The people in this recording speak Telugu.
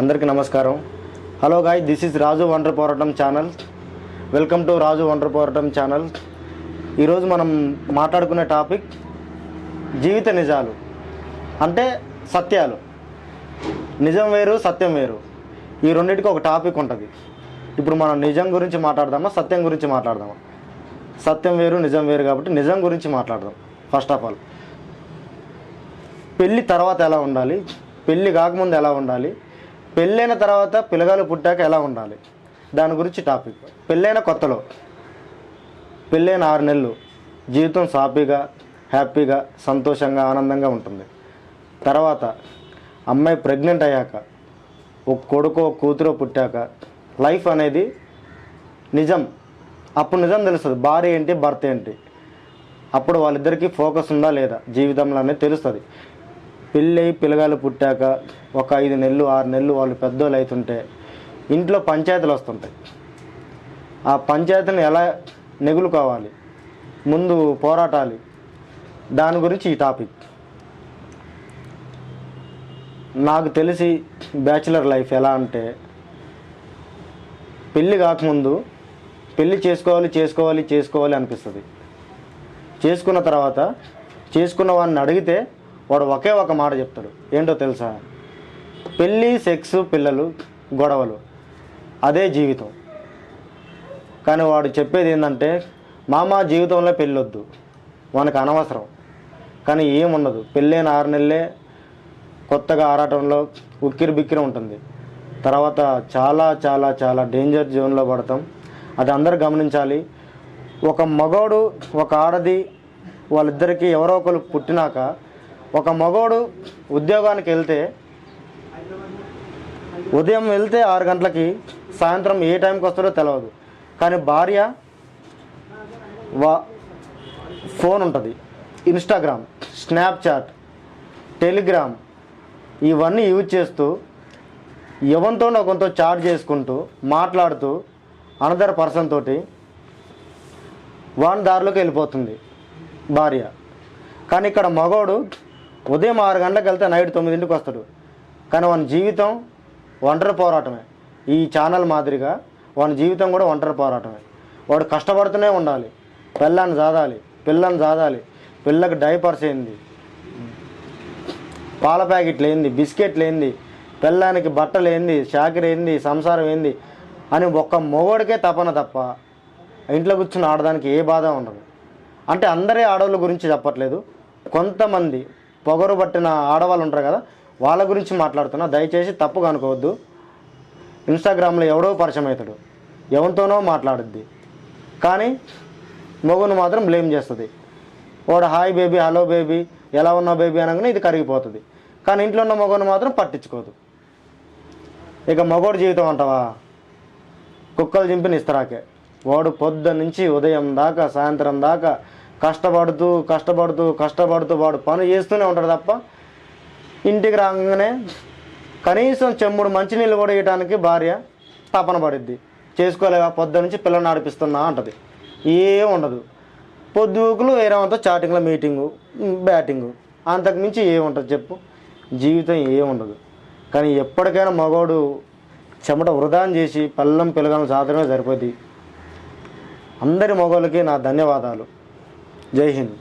అందరికీ నమస్కారం. Hello guys this is Raju wonder పోరాటం channel welcome to Raju wonder పోరాటం ఛానల్ ఈరోజు మనం మాట్లాడుకునే టాపిక్ జీవిత నిజాలు అంటే సత్యాలు. నిజం వేరు సత్యం వేరు. ఈ రెండింటికి ఒక టాపిక్ ఉంటుంది. ఇప్పుడు మనం నిజం గురించి మాట్లాడదామా సత్యం గురించి మాట్లాడదామా? సత్యం వేరు నిజం వేరు కాబట్టి నిజం గురించి మాట్లాడదాం ఫస్ట్ ఆఫ్ ఆల్ పెళ్ళి తర్వాత ఎలా ఉండాలి? పెళ్ళి కాకముందు ఎలా ఉండాలి? పెళ్ళైన తర్వాత పిల్లగాలు పుట్టాక ఎలా ఉండాలి? దాని గురించి టాపిక్. పెళ్ళైన కొత్తలో. పెళ్ళైన ఆరు నెలలు. జీవితం సాఫీగా హ్యాపీగా సంతోషంగా ఆనందంగా ఉంటుంది. తర్వాత అమ్మాయి ప్రెగ్నెంట్ అయ్యాక ఒక కొడుకో కూతురో పుట్టాక లైఫ్ అనేది నిజం. అప్పుడు నిజం తెలుస్తుంది. భార్య ఏంటి భర్త ఏంటి? అప్పుడు వాళ్ళిద్దరికీ ఫోకస్ ఉందా లేదా? జీవితంలో అనేది తెలుస్తుంది. పెళ్ళై పిల్లగాలు పుట్టాక ఒక ఐదు నెలలు ఆరు నెలలు వాళ్ళు పెద్దోళ్ళు అవుతుంటే ఇంట్లో పంచాయతీలు వస్తుంటాయి. ఆ పంచాయతీని ఎలా నెగులుకోవాలి? ముందు పోరాటాలి. దాని గురించి ఈ టాపిక్. నాకు తెలిసి బ్యాచిలర్ లైఫ్ ఎలా అంటే పెళ్ళి కాకముందు పెళ్ళి చేసుకోవాలి చేసుకోవాలి చేసుకోవాలి అనిపిస్తుంది. చేసుకున్న తర్వాత చేసుకున్న వాడిని అడిగితే వాడు ఒకే ఒక మాట చెప్తాడు. ఏంటో తెలుసా? పెళ్ళి సెక్స్ పిల్లలు గొడవలు. అదే జీవితం. కానీ వాడు చెప్పేది ఏంటంటే మామ జీవితంలో పెళ్ళొద్దు. మనకు అనవసరం. కానీ ఏముండదు. పెళ్ళైన ఆరు నెలలే కొత్తగా ఆరాటంలో ఉక్కిరి బిక్కిరి ఉంటుంది. తర్వాత చాలా చాలా చాలా డేంజర్ జోన్లో పడతాం. అది అందరూ గమనించాలి. ఒక మగోడు ఒక ఆడది వాళ్ళిద్దరికీ ఎవరో ఒకరు పుట్టినాక ఒక మగోడు ఉద్యోగానికి వెళ్తే ఉదయం వెళ్తే ఆరు గంటలకి సాయంత్రం ఏ టైంకి వస్తాడో తెలియదు కానీ భార్య వా ఫోన్ ఉంటుంది. ఇన్స్టాగ్రామ్ స్నాప్చాట్ టెలిగ్రామ్ ఇవన్నీ యూజ్ చేస్తూ ఎవరితో కొంత చాట్ చేసుకుంటూ మాట్లాడుతూ అనదర్ పర్సన్ తోటి వాని దారిలోకి వెళ్ళిపోతుంది భార్య. కానీ ఇక్కడ మగోడు ఉదయం ఆరు గంటలకు వెళ్తే నైట్ తొమ్మిదింటికి వస్తాడు. కానీ వాని జీవితం ఒంటరి పోరాటమే. ఈ ఛానల్ మాదిరిగా వాని జీవితం కూడా ఒంటరి పోరాటమే. వాడు కష్టపడుతూనే ఉండాలి. పిల్లని జాదాలి పిల్లని జాదాలి పిల్లకి డైపర్స్ ఏంది? పాల ప్యాకెట్లు ఏంది? బిస్కెట్లు ఏంది? పిల్లానికి బట్టలు ఏంది? షాకిరి ఏంది? సంసారం ఏంది? అని ఒక్క మొగోడికే తపన తప్ప ఇంట్లో కూర్చుని ఆడడానికి ఏ బాధ ఉండదు. అంటే అందరే ఆడవాళ్ళ గురించి చెప్పట్లేదు. కొంతమంది పొగరు పట్టిన ఆడవాళ్ళు ఉంటారు కదా వాళ్ళ గురించి మాట్లాడుతున్నా. దయచేసి తప్పుగా అనుకోవద్దు. ఇన్స్టాగ్రామ్లో ఎవడో పరిచయం అవుతాడు. ఎవరితోనో మాట్లాడుద్ది. కానీ మొగును మాత్రం బ్లేమ్ చేస్తుంది. వాడు హాయ్ బేబీ హలో బేబీ ఎలా ఉన్నావు బేబీ అనగానే ఇది కరిగిపోతుంది. కానీ ఇంట్లో ఉన్న మగను మాత్రం పట్టించుకోదు. ఇక మగోడు జీవితం అంటావా? కుక్కలు చింపిన ఇస్తరాకే. వాడు పొద్దు నుంచి ఉదయం దాకా సాయంత్రం దాకా కష్టపడుతూ కష్టపడుతూ కష్టపడుతూ వాడు పని చేస్తూనే ఉంటాడు తప్ప ఇంటికి రాగానే కనీసం చెమ్ముడు మంచినీళ్ళు కూడా ఇవ్వడానికి భార్య తపన పడిద్ది. చేసుకోలేవా? పొద్దు నుంచి పిల్లల్ని నడిపిస్తున్నా అంటది. ఏం ఉండదు. పొద్దుకులు వేరే చాటింగ్లో మీటింగు బ్యాటింగు. అంతకుమించి ఏముంటుంది చెప్పు. జీవితం ఏముండదు కానీ ఎప్పటికైనా మగవాడు చెమట వృధాన్ చేసి పల్లం పిల్లగాలను సాధనమే సరిపోద్ది. అందరి మగవాళ్ళకి నా ధన్యవాదాలు. జై హింద్.